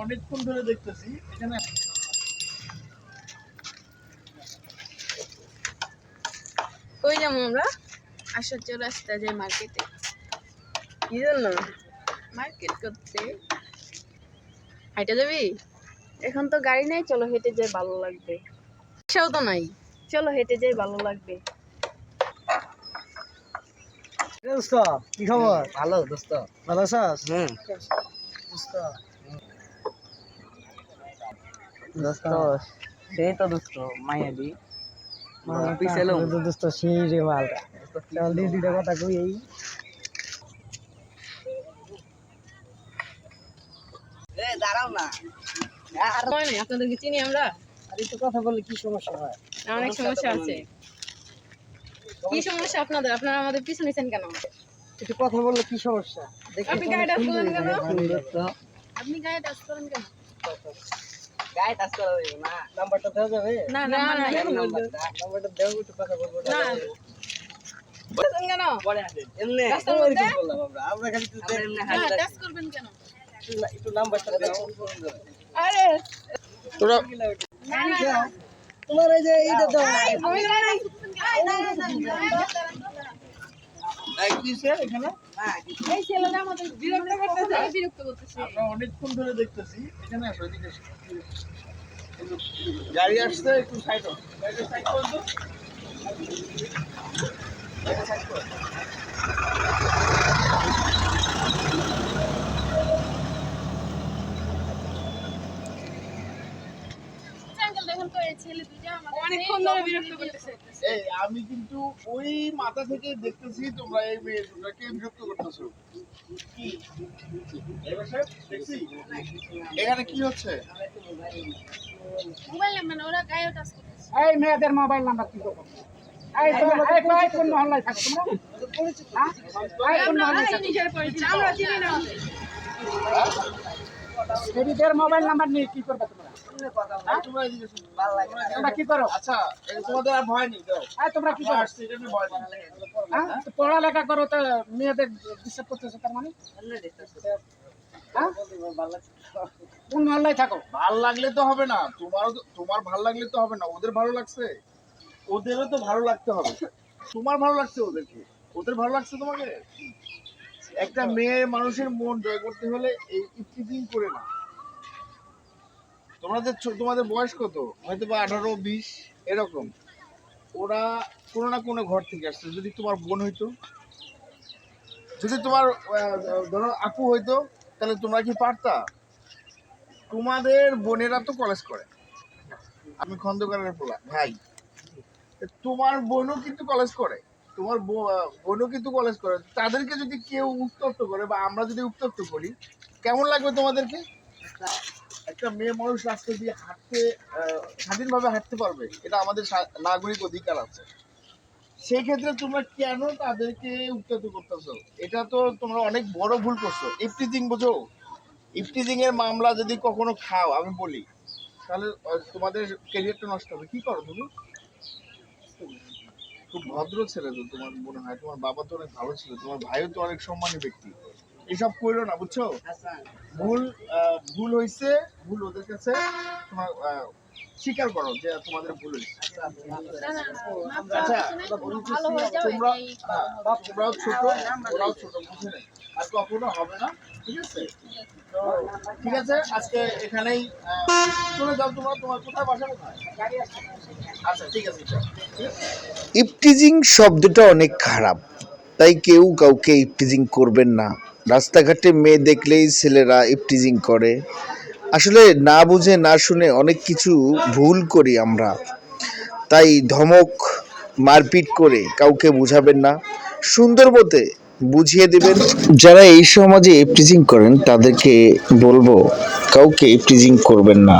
অনেকক্ষণ ধরে দেখতেছি এখানে কই যাব আমরা আসার চলে রাস্তা যাই মার্কেটে কি জন্য মার্কেট করতে হাইটা যাবি এখন তো গাড়ি নাই চলো হেঁটে যাই ভালো লাগবে সেও তো নাই চলো হেঁটে যাই ভালো লাগবে। দোস্ত কি খবর? ভালো দোস্ত। ভালো আছিস? হুম। দোস্ত। দোস্ত সেই তো দোস্ত মায়াবি দোস্ত সেই রে মাল চল দুইটা কথা কই এই। দাঁড়াও না। আপনাদেরকে চিনি আমরা? আর একটু কথা বললে কি সমস্যা হয়? অনেক সমস্যা আছে। কি সমস্যা আপনাদের? আপনারা আমাদের পিছু নিছেন কেন? একটু কথা বললে কি সমস্যা? দেখি আপনি গায়ে টাচ করেন কেন? আপনি গায়ে টাচ করেন কেন? গায়ে টাচ করা যাবে না। নাম্বারটা দেওয়া যাবে? না না না নাম্বারটা দেও একটু কথা বলব না। বলছেন কেন? পরে আসেন। এমনি রাস্তার মধ্যে? বললাম আমরা। আমরা না হাত টাচ করবেন কেন? একটু- নাম্বারটা দাও আরে। তোরা তোমার এই যে এইটা দাও। লাইক দিছে এখানে? এই ছেলেটা আমাদের বিরক্ত করতেছে। বিরক্ত করতেছে। আমরা অনেকক্ষণ ধরে দেখতেছি। এখানে আসো এদিকে গাড়ি আসছে একটু সাইড হও গাড়িটা সাইড করো তো গাড়িটা side করো। আঙ্কেল দেখুন তো এই ছেলে দুইটা অনেকক্ষণ ধরে বিরক্ত করতেছে। এই আমি কিন্তু ওই মাথা থেকে দেখতেছি তোমরা এই মেয়ে দুটাকে বিরক্ত করতেছো। কি? এখানে কি হচ্ছে? মোবাইল নাম্বার ওরা গায়ে টাচ করতেছে। এই মেয়েদের মোবাইল নাম্বার কি করব? এই তোমরা এই কয় কোন মহল্লায় থাকো তোমরা। হ্যাঁ? কোন আমরা মহল্লায় থাকো। আমরা চিনি না। এদের মোবাইল নাম্বার নিয়ে কি করবে তোমরা? তোমরা এদিকে এসো। তোমরা কি করো? আচ্ছা তোমাদের আর ভয় নেই তোমরা কি করো? আসছি এটা নিয়ে ভয় নেই। তো পড়ালেখা করো তো মেয়েদের ডিস্টার্ব করতেছো তার মানে? হ্যাঁ? কোন মহল্লায় থাকো? ভালো লাগলে তো হবে না তোমারও তো- তোমার ভালো লাগলে তো হবে না ওদের ভালো লাগছে? ওদেরও তো ভালো লাগতে হবে। তোমার ভালো লাগছে ওদেরকে? ওদের ভালো লাগছে তোমাকে? একটা মেয়ে মানুষের মন জয় করতে হলে এই করে না। তোমাদের তোমাদের বয়স কত? হয়তো বা আঠারো বিশ এরকম। ওরা কোনো না কোনো ঘর থেকে আসছে যদি তোমার বোন হইতো। যদি তোমার ধরো আপু হইতো তাহলে তোমরা কি পারতা? তোমাদের বোনেরা তো কলেজ করে। আমি খন্দকারের পোলা ভাই। তোমার বোনও কিন্তু কলেজ করে। তোমার বোনও কিন্তু কলেজ করে। তাদেরকে যদি কেউ উত্তপ্ত করে বা আমরা যদি উত্তপ্ত করি, কেমন লাগবে তোমাদেরকে? একটা মেয়ে মানুষ রাস্তা দিয়ে হাঁটতে স্বাধীনভাবে হাঁটতে পারবে, এটা আমাদের নাগরিক অধিকার আছে। সেই ক্ষেত্রে তোমরা কেন তাদেরকে উত্তপ্ত করতেছো? এটা তো তোমরা অনেক বড় ভুল করছ। ইফটিজিং বোঝো? ইফটিজিং এর মামলা যদি কখনো খাও, আমি বলি, তাহলে তোমাদের ক্যারিয়ারটা নষ্ট হবে। কি করো তুমি? খুব ভদ্র ছেলে তো তোমার মনে হয় তোমার বাবা তো অনেক ভালো ছিল তোমার ভাইও তো অনেক সম্মানী ব্যক্তি। এসব করো না বুঝছ? ভুল আহ, ভুল হয়েছে ভুল ওদের কাছে তোমার আহ, স্বীকার করো যে তোমাদের ভুল হয়েছে। না, না, আচ্ছা করে দিন, ভালো যাও তোমরা তোমরাও ছোট ওরাও ছোট বুঝে নেই আর কখনো হবে না ঠিক আছে? ঠিক আছে আজকে এখানেই চলে যাও তোমরা তোমার কোথায় বাসা কোথায়? আচ্ছা। ঠিক আছে ইপটিজিং শব্দটা অনেক খারাপ তাই কেউ কাউকে ইপটিজিং করবেন না। রাস্তাঘাটে মেয়ে দেখলেই ছেলেরা ইপটিজিং করে। আসলে না বুঝে, না শুনে অনেক কিছু ভুল করি আমরা। তাই ধমক, মারপিট করে কাউকে বুঝাবেন না। সুন্দর মতে বুঝিয়ে দেবেন। যারা এই সমাজে প্রিজিং করেন, তাদেরকে বলব, কাউকে প্রিজিং করবেন না।